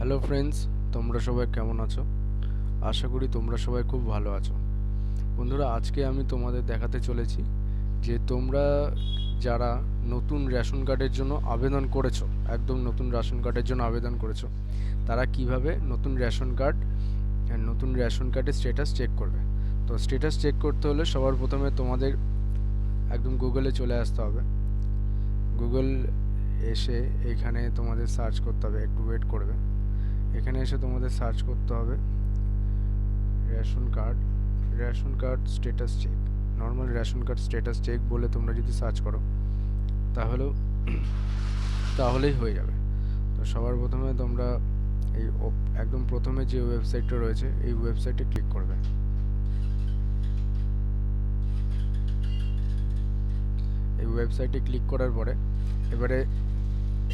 Hello friends তোমরা সবাই কেমন আছো? আশা করি তোমরা সবাই খুব ভালো আছো। বন্ধুরা, আজকে আমি তোমাদের দেখাতে চলেছি যে তোমরা যারা নতুন রেশন কার্ডের জন্য আবেদন করেছ, একদম নতুন রেশন কার্ডের জন্য আবেদন করেছ, তারা কীভাবে নতুন রেশন কার্ড, নতুন রেশন কার্ডের স্ট্যাটাস চেক করবে? তো স্ট্যাটাস চেক করতে হলে সবার প্রথমে তোমাদের একদম গুগলে চলে আসতে হবে। গুগল এসে এখানে তোমাদের সার্চ করতে হবে, একটু ওয়েট করবে। এখানে এসে তোমাদের সার্চ করতে হবে। Ration card ration card status check normal ration card status check বলে তোমরা যদি সার্চ করো, তাহলেও, তাহলেই হয়ে যাবে। তো সবার প্রথমে তোমরা এই একদম প্রথমে যে ওয়েবসাইটটা রয়েছে, এই ওয়েবসাইটে ক্লিক করবে। এই ওয়েবসাইটে ক্লিক করার পরে, এবারে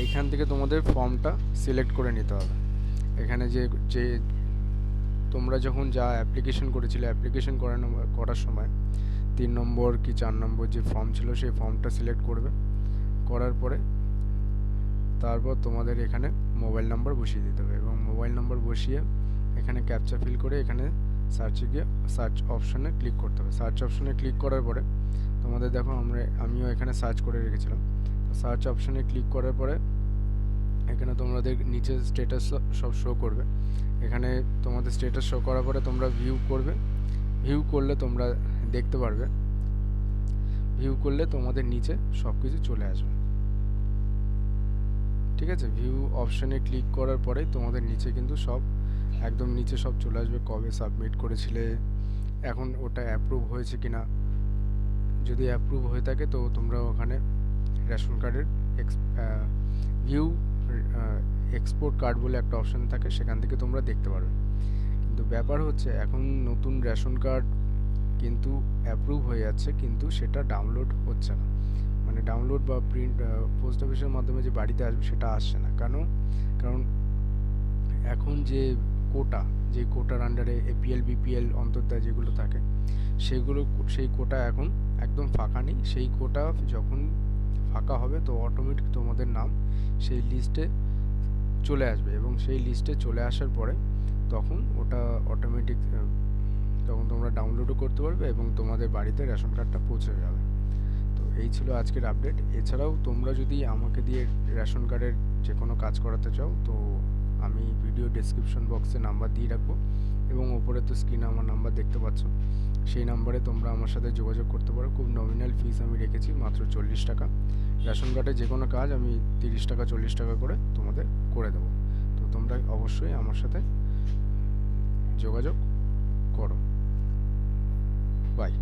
এইখান থেকে তোমাদের ফর্মটা সিলেক্ট করে নিতে হবে। এখানে যে যে তোমরা যখন যা অ্যাপ্লিকেশন করেছিলে অ্যাপ্লিকেশন করানো, করার সময় তিন নম্বর কি চার নম্বর যে ফর্ম ছিল, সেই ফর্মটা সিলেক্ট করবে। করার পরে তারপর তোমাদের এখানে মোবাইল নাম্বার বসিয়ে দিতে হবে এবং মোবাইল নাম্বার বসিয়ে এখানে ক্যাপচা ফিল করে এখানে সার্চে গিয়ে সার্চ অপশনে ক্লিক করতে হবে। সার্চ অপশনে ক্লিক করার পরে তোমাদের দেখো আমরা, আমিও এখানে সার্চ করে রেখেছিলাম। সার্চ অপশনে ক্লিক করার পরে এখানে তোমাদের নিচে স্টেটাস সব শো করবে। এখানে তোমাদের স্টেটাস শো করার পরে তোমরা ভিউ করবে। ভিউ করলে তোমরা দেখতে পারবে। ভিউ করলে তোমাদের নিচে সব কিছু চলে আসবে। ঠিক আছে? ভিউ অপশনে ক্লিক করার পরে তোমাদের নিচে কিন্তু সব, একদম নিচে সব চলে আসবে। কবে সাবমিট করেছিলে? এখন ওটা অ্যাপ্রুভ হয়েছে কি না যদি অ্যাপ্রুভ হয়ে থাকে তো তোমরা ওখানে রেশন কার্ডের ভিউ এক্সপোর্ট কার্ড বলে একটা অপশন থাকে, সেখান থেকে তোমরা দেখতে পারবে কিন্তু ব্যাপার হচ্ছে, এখন নতুন রেশন কার্ড কিন্তু অ্যাপ্রুভ হয়ে যাচ্ছে, কিন্তু সেটা ডাউনলোড হচ্ছে না। মানে ডাউনলোড বা প্রিন্ট পোস্ট অফিসের মাধ্যমে যে বাড়িতে আসবে, সেটা আসছে না। কেন? কারণ এখন যে কোটা যে কোটার আন্ডারে এপিএল বিপিএল অন্তর্দায় যেগুলো থাকে, সেগুলো, সেই কোটা এখন একদম ফাঁকা নেই। সেই কোটা যখন ফাঁকা হবে, তো অটোমেটিক তোমাদের নাম সেই লিস্টে চলে আসবে এবং সেই লিস্টে চলে আসার পরে তখন ওটা অটোমেটিক তখন তোমরা ডাউনলোডও করতে পারবে এবং তোমাদের বাড়িতে রেশন কার্ডটা পৌঁছে যাবে। তো এই ছিল আজকের আপডেট এছাড়াও তোমরা যদি আমাকে দিয়ে রেশন কার্ডের যে কোনো কাজ করাতে চাও, তো আমি ভিডিও ডেসক্রিপশন বক্সে নাম্বার দিয়ে রাখব। এবং ওপরে তো স্ক্রিনে আমার নাম্বার দেখতে পাচ্ছ। সেই নাম্বারে তোমরা আমার সাথে যোগাযোগ করতে পারো। খুব নমিনাল ফিস আমি রেখেছি, মাত্র চল্লিশ টাকা। রেশন কার্ডে যে কোনো কাজ আমি তিরিশ টাকা, চল্লিশ টাকা করে তোমাদের করে দেবো। তো তোমরা অবশ্যই আমার সাথে যোগাযোগ করো। বাই